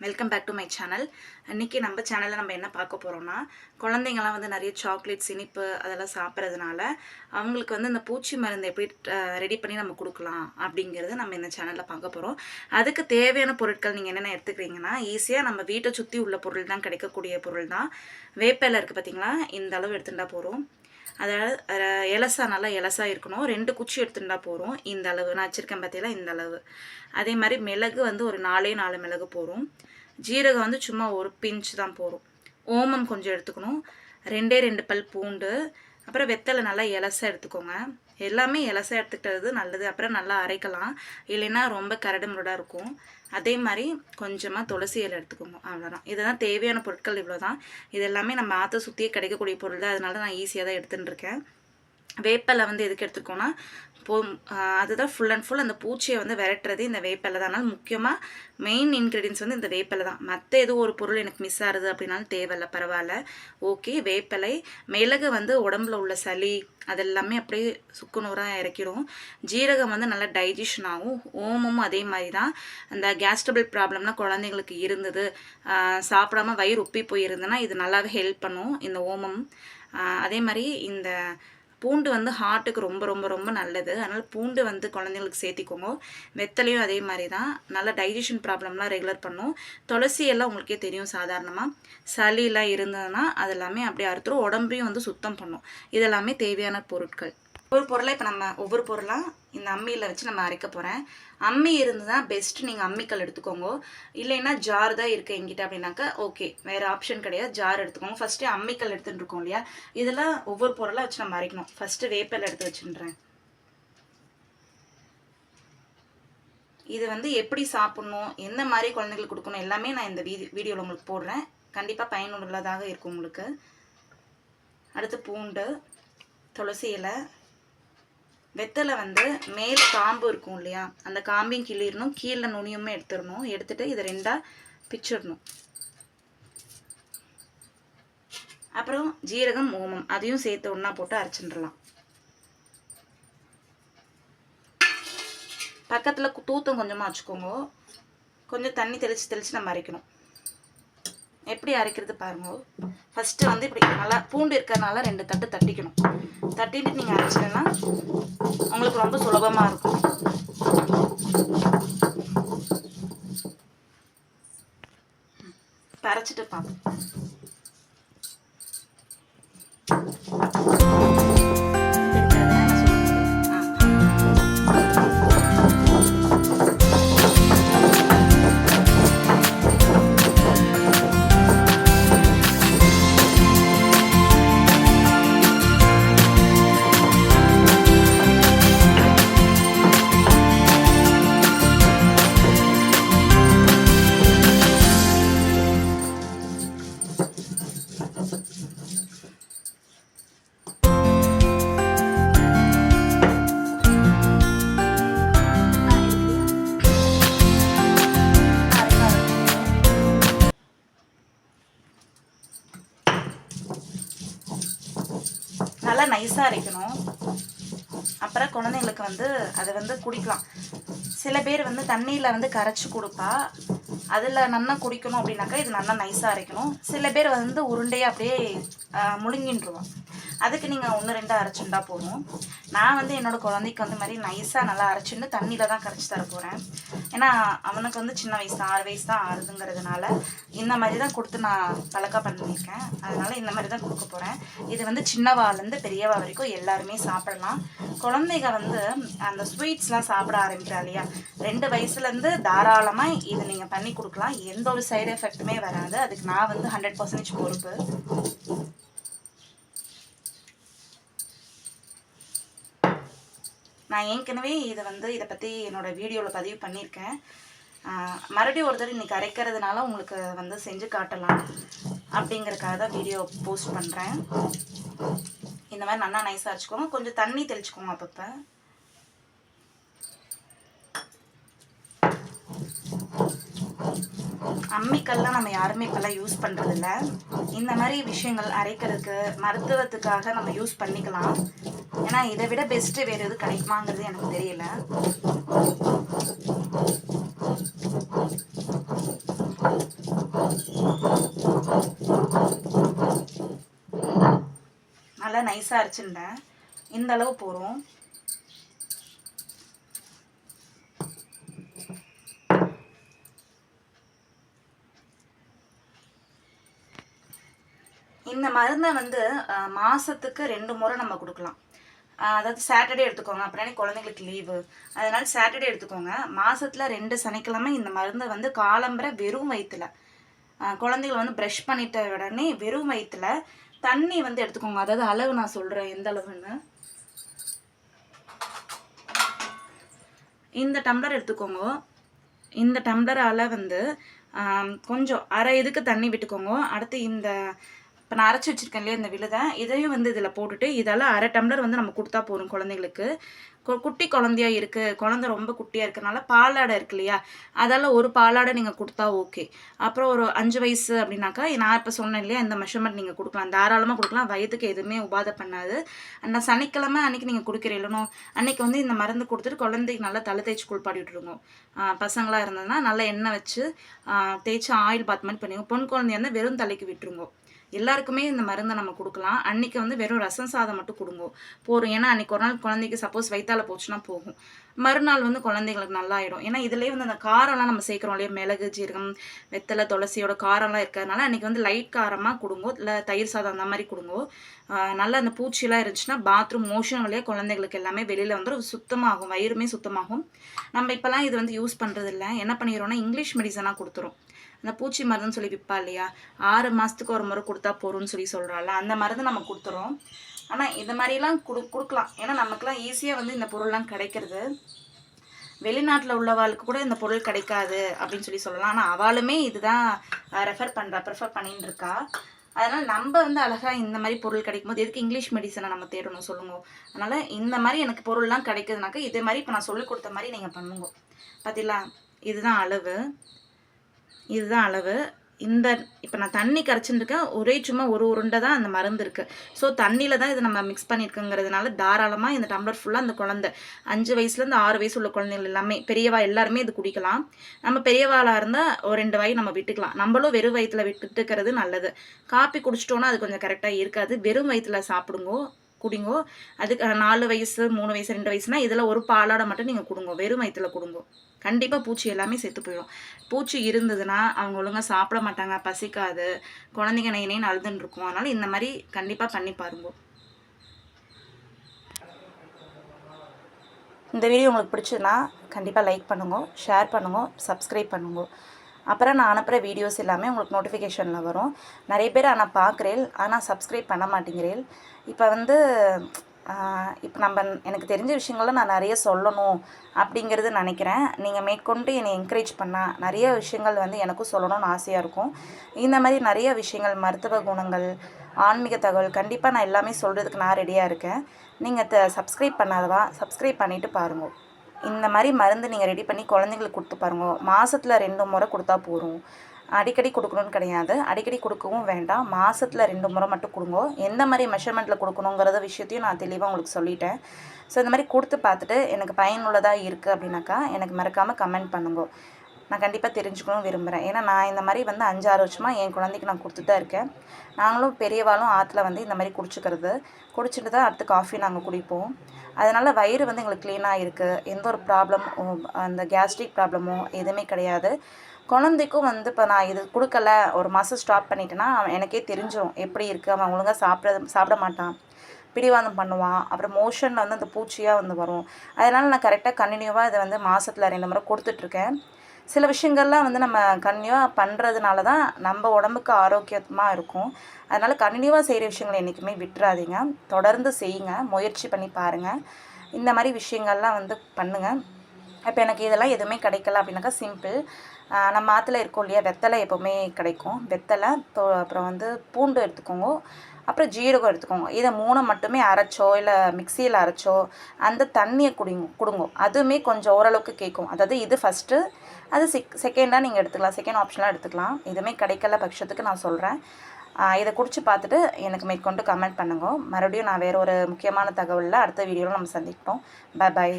Welcome back to my channel இன்றைக்கி நம்ம சேனலில் நம்ம என்ன பார்க்க போகிறோம்னா குழந்தைங்கள்லாம் வந்து நிறைய சாக்லேட்ஸ் இனிப்பு அதெல்லாம் சாப்பிட்றதுனால அவங்களுக்கு வந்து இந்த பூச்சி மருந்து எப்படி ரெடி பண்ணி நம்ம கொடுக்கலாம் அப்படிங்கிறது நம்ம இந்த சேனலில் பார்க்க போகிறோம் அதுக்கு தேவையான பொருட்கள் நீங்கள் என்னென்ன எடுத்துக்கிறீங்கன்னா ஈஸியாக நம்ம வீட்டை சுற்றி உள்ள பொருள் தான் கிடைக்கக்கூடிய பொருள் தான் வேப்பிலை இருக்குது பார்த்தீங்களா இந்த அளவு எடுத்துட்டா போகிறோம் அதாவது இலசா எலசா நல்லா எலசா இருக்கணும். ரெண்டு குச்சி எடுத்துட்டா போகிறோம் இந்த அளவு. நான் வச்சுருக்கேன் பார்த்தீங்களா இந்த அளவு. அதே மாதிரி மிளகு வந்து ஒரு நாலே நாலு மிளகு போகிறோம் ஜீரகம் வந்து சும்மா ஒரு பிஞ்ச் தான் போகிறோம் ஓமம் கொஞ்சம் எடுத்துக்கணும். ரெண்டே ரெண்டு பல் பூண்டு. அப்புறம் வெத்தலை நல்லா எலசா எடுத்துக்கோங்க. எல்லாமே எலசா எடுத்துக்கிட்டது நல்லது. அப்புறம் நல்லா அரைக்கலாம். இல்லைன்னா ரொம்ப கரடு முரடாக இருக்கும். அதே மாதிரி கொஞ்சமாக துளசி இலை எடுத்துக்கோங்க. அவ்வளோதான் இதுதான் தேவையான பொருட்கள் இவ்வளோ தான் இது எல்லாமே நம்ம ஆற்ற சுற்றியே கிடைக்கக்கூடிய பொருள் தான். அதனால நான் ஈஸியாக தான் எடுத்துட்டுருக்கேன் வேப்பலை வந்து எதுக்கு எடுத்துருக்கோன்னா போ அதுதான் ஃபுல் அண்ட் ஃபுல் அந்த பூச்சியை வந்து விரட்டுறது இந்த வேப்பலை தான். அதனால் முக்கியமாக மெயின் இன்க்ரீடியன்ஸ் வந்து இந்த வேப்பிலை தான். மற்ற ஏதோ ஒரு பொருள் எனக்கு மிஸ் ஆகுது அப்படின்னாலும் தேவையில்ல பரவாயில்ல. ஓகே வேப்பிலை. மிளகு வந்து உடம்புல உள்ள சளி அதெல்லாமே அப்படியே சுக்குநூறாக இறக்கிடும் ஜீரகம் வந்து நல்லா டைஜஷன் ஆகும். ஓமமும் அதே மாதிரி தான். அந்த கேஸ்டபிள் ப்ராப்ளம்னா குழந்தைங்களுக்கு இருந்தது. சாப்பிடாம வயிறு உப்பி போயிருந்ததுன்னா இது நல்லாவே ஹெல்ப் பண்ணும் இந்த ஓமம். அதே மாதிரி இந்த பூண்டு வந்து ஹார்ட்டுக்கு ரொம்ப ரொம்ப ரொம்ப நல்லது. அதனால் பூண்டு வந்து குழந்தைங்களுக்கு சேர்த்திக்கோங்க. வெத்தலையும் அதே மாதிரி தான் நல்ல டைஜஷன் ப்ராப்ளம்லாம் ரெகுலர் பண்ணும். துளசி எல்லாம் உங்களுக்கே தெரியும் சாதாரணமாக சளியெல்லாம் இருந்ததுன்னா அதெல்லாமே அப்படியே அறுத்துரும். உடம்பையும் வந்து சுத்தம் பண்ணும். இதெல்லாமே தேவையான பொருட்கள். ஒவ்வொரு பொருளை இப்போ நம்ம ஒவ்வொரு பொருளாக இந்த அம்மியில் வச்சு நம்ம அரைக்க போகிறேன் அம்மி இருந்ததுன்னா பெஸ்ட் நீங்கள் அம்மிக்கல் எடுத்துக்கோங்க. இல்லைன்னா ஜார் தான் இருக்குது எங்கிட்ட அப்படின்னாக்கா ஓகே வேறு ஆப்ஷன் கிடையாது. ஜார் எடுத்துக்கோங்க. ஃபஸ்ட்டு அம்மிக்கல் எடுத்துகிட்டு இருக்கோம் இல்லையா? இதெல்லாம் ஒவ்வொரு பொருளாக வச்சு நம்ம அரைக்கணும். ஃபஸ்ட்டு வேப்பிலை எடுத்து வச்சுன்றேன் இது வந்து எப்படி சாப்பிட்ணும் எந்த மாதிரி குழந்தைங்களுக்கு கொடுக்கணும் எல்லாமே நான் இந்த வீடியோ வீடியோவில் உங்களுக்கு போடுறேன். கண்டிப்பாக பயனுள்ளதாக இருக்கும் உங்களுக்கு. அடுத்து பூண்டு துளசி இலை வெத்தலை வந்து மேல் காம்பு இருக்கும் இல்லையா? அந்த காம்பையும் கிளிரணும் கீழே நுனியுமே எடுத்துடணும். எடுத்துட்டு இதை ரெண்டாக பிச்சிடணும். அப்புறம் ஜீரகம் ஓமம். அதையும் சேர்த்து ஒன்றா போட்டு அரைச்சிடலாம். பக்கத்தில் தூத்தம் கொஞ்சமாக வச்சுக்கோங்க. கொஞ்சம் தண்ணி தெளித்து தெளித்து நம்ம அரைக்கணும். எப்படி அரைக்கிறது பாருங்க. ஃபஸ்ட்டு வந்து இப்படி நல்லா பூண்டு இருக்கிறதுனால ரெண்டு தட்டு தட்டிக்கணும். தட்டிட்டு நீங்கள் அரைச்சிங்கன்னா உங்களுக்கு ரொம்ப சுலபமாக இருக்கும். அரைச்சிட்டு பார்ப்போம் நைஸாக அரைக்கணும். அப்புறம் குழந்தைங்களுக்கு வந்து அதை வந்து குடிக்கலாம். சில பேர் வந்து தண்ணியில் வந்து கரைச்சி கொடுப்பா. அதில் நல்லா குடிக்கணும் அப்படின்னாக்கா இது நல்லா நைஸாக அரைக்கணும். சில பேர் வந்து உருண்டையாக அப்படியே ஆஹ், முழுங்கின்றுவான் அதுக்கு நீங்கள் ஒன்று ரெண்டு அரைச்சுண்டா போதும். நான் வந்து என்னோட குழந்தைக்கு வந்து மாதிரி நைஸாக நல்லா அரைச்சிட்டு தண்ணியில் தான் கரைச்சி தர போகிறேன் ஏன்னா அவனுக்கு வந்து சின்ன வயசு தான் ஆறு வயசு தான் ஆறுதுங்கிறதுனால இந்த மாதிரி தான் கொடுத்து நான் பழக்கம் பண்ணியிருக்கேன். அதனால் இந்த மாதிரி தான் கொடுக்க போகிறேன் இது வந்து சின்னவாலேருந்து பெரியவா வரைக்கும் எல்லாருமே சாப்பிடலாம். குழந்தைங்க வந்து அந்த ஸ்வீட்ஸ்லாம் சாப்பிட ஆரம்பிக்கிறா இல்லையா? ரெண்டு வயசுலேருந்து தாராளமாக இது நீங்கள் பண்ணி கொடுக்கலாம். எந்த ஒரு சைடு எஃபெக்ட்டுமே வராது. அதுக்கு நான் வந்து ஹண்ட்ரட் பர்சன்டேஜ் பொறுப்பு. நான் ஏற்கனவே இதை வந்து இதை பற்றி என்னோடய வீடியோவில் பதிவு பண்ணியிருக்கேன். மறுபடியும் ஒரு தடவை இன்னைக்கு அரைக்கிறதுனால உங்களுக்கு வந்து செஞ்சு காட்டலாம் அப்படிங்கிறக்காக தான் வீடியோ போஸ்ட் பண்ணுறேன் இந்த மாதிரி நல்லா நைஸாக வச்சுக்கோங்க கொஞ்சம் தண்ணி தெளிச்சுக்கோங்க அப்பப்போ. அம்மிக்கல்லாம் நம்ம யாருமே இப்போல்லாம் யூஸ் பண்ணுறதில்ல இந்த மாதிரி விஷயங்கள் அரைக்கிறதுக்கு மருத்துவத்துக்காக நம்ம யூஸ் பண்ணிக்கலாம். ஏன்னா இதை விட பெஸ்ட்டு வேறு எதுவும் கிடைக்குமாங்கிறது எனக்கு தெரியல. நல்லா நைஸாக அரைச்சிருந்தேன். இந்த அளவு போகிறோம் இந்த மருந்தை வந்து மாதத்துக்கு மாசத்துக்கு ரெண்டு முறை நம்ம கொடுக்கலாம். அதாவது சாட்டர்டே எடுத்துக்கோங்க. அப்படின்னா குழந்தைங்களுக்கு லீவு அதனால சாட்டர்டே எடுத்துக்கோங்க. மாசத்துல ரெண்டு சனிக்கிழமை இந்த மருந்தை வந்து காலம்பரை வெறும் வயிற்றுல குழந்தைகள் வந்து ப்ரஷ் பண்ணிட்ட உடனே வெறும் வயிற்றுல தண்ணி வந்து எடுத்துக்கோங்க. அதாவது அளவு நான் சொல்கிறேன் எந்த அளவுன்னு? இந்த டம்ளர் எடுத்துக்கோங்க. இந்த டம்ளரால் வந்து கொஞ்சம் அரை இதுக்கு தண்ணி விட்டுக்கோங்க. அடுத்து இந்த இப்போ நான் அரைச்சி வச்சிருக்கேன் இல்லையா இந்த விழுதை இதையும் வந்து இதில் போட்டுட்டு இதெல்லாம் அரை டம்ளர் வந்து நம்ம கொடுத்தா போதும் குழந்தைங்களுக்கு கு- குட்டி குழந்தையா இருக்குது குழந்தை ரொம்ப குட்டியாக இருக்கனால பாலாடை இருக்கு இல்லையா அதால் ஒரு பாலாடை நீங்கள் கொடுத்தா ஓகே. அப்புறம் ஒரு அஞ்சு வயசு அப்படின்னாக்கா நான் இப்போ சொன்னேன் இல்லையா இந்த மெஷர்மெண்ட் நீங்கள் கொடுக்கலாம் தாராளமாக கொடுக்கலாம் வயதுக்கு எதுவுமே உபாதை பண்ணாது. அந்த சனிக்கிழமை அன்னைக்கு நீங்கள் கொடுக்குறீங்களோ அன்னைக்கு வந்து இந்த மருந்து கொடுத்துட்டு குழந்தைக்கு நல்லா தலை தேய்ச்சி குளிப்பாடி விட்டுருங்க. பசங்களாக இருந்ததுன்னா நல்லா எண்ணெய் வச்சு தேய்ச்சி ஆயில் பாத் மாதிரி பண்ணுங்க பொன் குழந்தையா இருந்தால் வெறும் தலைக்கு விட்டுருங்க. எல்லாருக்குமே இந்த மருந்தை நம்ம கொடுக்கலாம். அன்னைக்கு வந்து வெறும் ரசம் சாதம் மட்டும் கொடுங்க. போதும். ஏன்னா அன்றைக்கி ஒரு நாள் குழந்தைக்கு சப்போஸ் வயிற்றால போச்சுன்னா போகும். மறுநாள் வந்து குழந்தைங்களுக்கு நல்லா ஆகிடும் ஏன்னா இதுலேயே வந்து அந்த காரம்லாம் நம்ம சேர்க்குறோம் இல்லையா? மிளகு ஜீரகம் வெத்தலை துளசியோட காரம்லாம் இருக்கிறதுனால அன்றைக்கி வந்து லைட் காரமாக கொடுங்கோ. இல்லை தயிர் சாதம் அந்த மாதிரி கொடுங்கோ. நல்லா அந்த பூச்சிலாம் இருந்துச்சுன்னா பாத்ரூம் மோஷன் வழியாக குழந்தைங்களுக்கு எல்லாமே வெளியில் வந்து சுத்தமாகும். வயிறுமே சுத்தமாகும். நம்ம இப்போலாம் இது வந்து யூஸ் பண்ணுறதில்ல என்ன பண்ணிடுறோம்னா இங்கிலீஷ் மெடிசனாக கொடுத்துரும் அந்த பூச்சி மருந்துன்னு சொல்லி விற்பா இல்லையா? ஆறு மாதத்துக்கு ஒரு முறை கொடுத்தா போகிறோம்னு சொல்லி சொல்கிறாள் அந்த மருந்து நம்ம கொடுத்துறோம். ஆனால் இந்த மாதிரிலாம் கொடு கொடுக்கலாம். ஏன்னா நமக்குலாம் ஈஸியாக வந்து இந்த பொருள்லாம் கிடைக்கிறது. வெளிநாட்டில் உள்ளவாளுக்கு கூட இந்த பொருள் கிடைக்காது அப்படின்னு சொல்லி சொல்லலாம். ஆனால் அவளுமே இதுதான் ரெஃபர் பண்ணுறா ப்ரிஃபர் பண்ணின்னு இருக்கா. அதனால் நம்ம வந்து அழகாக இந்த மாதிரி பொருள் கிடைக்கும் போது எதுக்கு இங்கிலீஷ் மெடிசனை நம்ம தேடணும் சொல்லுங்க. அதனால் இந்த மாதிரி எனக்கு பொருள்லாம் கிடைக்குதுனாக்கா இதே மாதிரி இப்போ நான் சொல்லிக் கொடுத்த மாதிரி நீங்கள் பண்ணுங்க. பார்த்தீங்களா இதுதான் அளவு. இதுதான் அளவு. இந்த இப்போ நான் தண்ணி கரைச்சின்னுருக்கேன் ஒரே சும்மா ஒரு உருண்டை தான் அந்த மருந்து இருக்குது ஸோ தண்ணியில் தான் இதை நம்ம மிக்ஸ் பண்ணியிருக்குங்கிறதுனால தாராளமாக இந்த டம்ளர் ஃபுல்லாக அந்த குழந்தை அஞ்சு வயசுலேருந்து ஆறு வயசு உள்ள குழந்தைகள் எல்லாமே பெரியவா எல்லாருமே இது குடிக்கலாம். நம்ம பெரியவாளாக இருந்தால் ஒரு ரெண்டு வாய் நம்ம விட்டுக்கலாம். நம்மளும் வெறும் வயிற்றுல விட்டுட்டுக்கிறது நல்லது. காப்பி குடிச்சிட்டோன்னா அது கொஞ்சம் கரெக்டாக இருக்காது. வெறும் வயிற்றுல சாப்பிடுங்கோ குடிங்கோ. அதுக்கு நாலு வயசு மூணு வயசு ரெண்டு வயசுனா இதில் ஒரு பாலோட மட்டும் நீங்கள் கொடுங்கோ. வெறும் வயிற்றுல கொடுங்கோ. கண்டிப்பாக பூச்சி எல்லாமே செத்து போயிடும். பூச்சி இருந்ததுன்னா அவங்க ஒழுங்கா சாப்பிட மாட்டாங்க பசிக்காது. குழந்தைங்க நைனேன்னு அழுதுன்னு இருக்கும். அதனால் இந்த மாதிரி கண்டிப்பாக பண்ணி பாருங்க. இந்த வீடியோ உங்களுக்கு பிடிச்சதுன்னா கண்டிப்பாக லைக் பண்ணுங்க ஷேர் பண்ணுங்க சப்ஸ்கிரைப் பண்ணுங்க. அப்புறம் நான் அனுப்புகிற வீடியோஸ் எல்லாமே உங்களுக்கு நோட்டிஃபிகேஷனில் வரும். நிறைய பேர் ஆனால் பார்க்குறேன் ஆனால் சப்ஸ்கிரைப் பண்ண மாட்டேங்கிறேன் இப்போ வந்து இப்போ நம்ம எனக்கு தெரிஞ்ச விஷயங்கள நான் நிறைய சொல்லணும் அப்படிங்கிறது நினைக்கிறேன். நீங்கள் மேற்கொண்டு என்னை என்கரேஜ் பண்ணால் நிறைய விஷயங்கள் வந்து எனக்கும் சொல்லணும்னு ஆசையாக இருக்கும். இந்த மாதிரி நிறைய விஷயங்கள் மருத்துவ குணங்கள் ஆன்மீக தகவல் கண்டிப்பாக நான் எல்லாமே சொல்கிறதுக்கு நான் ரெடியாக இருக்கேன். நீங்கள் த சப்ஸ்கிரைப் பண்ணாதவா சப்ஸ்கிரைப் பண்ணிவிட்டு பாருங்கள் இந்த மாதிரி மருந்து நீங்கள் ரெடி பண்ணி குழந்தைங்களுக்கு கொடுத்து பாருங்க. மாதத்தில் ரெண்டு முறை கொடுத்தா போதும். அடிக்கடி கொடுக்கணும்னு கிடையாது. அடிக்கடி கொடுக்கவும் வேண்டாம். மாதத்தில் ரெண்டு முறை மட்டும் கொடுங்க. எந்த மாதிரி மெஷர்மெண்ட்டில் கொடுக்கணுங்கிறத விஷயத்தையும் நான் தெளிவாக உங்களுக்கு சொல்லிட்டேன். ஸோ இந்த மாதிரி கொடுத்து பார்த்துட்டு எனக்கு பயனுள்ளதாக இருக்குது அப்படின்னாக்கா எனக்கு மறக்காமல் கமெண்ட் பண்ணுங்க. நான் கண்டிப்பாக தெரிஞ்சுக்கணும் விரும்புகிறேன் ஏன்னா நான் இந்த மாதிரி வந்து அஞ்சாறு வருஷமாக என் குழந்தைக்கு நான் கொடுத்துட்டு தான் இருக்கேன். நாங்களும் பெரியவாளும் ஆற்றுல வந்து இந்த மாதிரி குடிச்சிக்கிறது. குடிச்சிட்டு தான் அடுத்து காஃபி நாங்கள் குடிப்போம். அதனால் வயிறு வந்து எங்களுக்கு க்ளீனாக இருக்குது எந்த ஒரு ப்ராப்ளம் அந்த கேஸ்ட்ரிக் ப்ராப்ளமோ எதுவுமே கிடையாது. குழந்தைக்கும் வந்து இப்போ நான் இது கொடுக்கல ஒரு மாதம் ஸ்டாப் பண்ணிட்டேன்னா அவன் எனக்கே தெரிஞ்சிடும் எப்படி இருக்குது அவன் ஒழுங்காக சாப்பிட சாப்பிட மாட்டான். பிடிவாதம் பண்ணுவான். அப்புறம் மோஷனில் வந்து அந்த பூச்சியாக வந்து வரும். அதனால் நான் கரெக்டாக கண்டினியூவாக இதை வந்து மாதத்தில் ரெண்டு முறை கொடுத்துட்ருக்கேன் சில விஷயங்கள்லாம் வந்து நம்ம கண்டினியூவாக பண்ணுறதுனால தான் நம்ம உடம்புக்கு ஆரோக்கியமாக இருக்கும். அதனால் கண்டினியூவாக செய்கிற விஷயங்களை என்றைக்குமே விட்டுறாதீங்க. தொடர்ந்து செய்யுங்க. முயற்சி பண்ணி பாருங்கள் இந்த மாதிரி விஷயங்கள்லாம் வந்து பண்ணுங்கள் இப்போ எனக்கு இதெல்லாம் எதுவுமே கிடைக்கல அப்படின்னாக்கா சிம்பிள் நம்ம ஆற்றுல இருக்கோம் இல்லையா? வெத்தலை எப்போவுமே கிடைக்கும். வெத்தலை தோ அப்புறம் வந்து பூண்டு எடுத்துக்கோங்க. அப்புறம் ஜீரகம் எடுத்துக்கோங்க. இதை மூணை மட்டுமே அரைச்சோ இல்லை மிக்சியில் அரைச்சோ அந்த தண்ணியை குடிங்க கொடுங்க. அதுவுமே கொஞ்சம் ஓரளவுக்கு கேட்கும். அதாவது இது ஃபஸ்ட்டு அது செக் செகண்டாக நீங்கள் எடுத்துக்கலாம். செகண்ட் ஆப்ஷனாக எடுத்துக்கலாம். எதுவுமே கிடைக்கல பட்சத்துக்கு நான் சொல்கிறேன் இதை குடிச்சு பார்த்துட்டு எனக்கு மேற்கொண்டு கமெண்ட் பண்ணுங்க. மறுபடியும் நான் வேறு ஒரு முக்கியமான தகவலில் அடுத்த வீடியோவில் நம்ம சந்திப்போம். Bye bye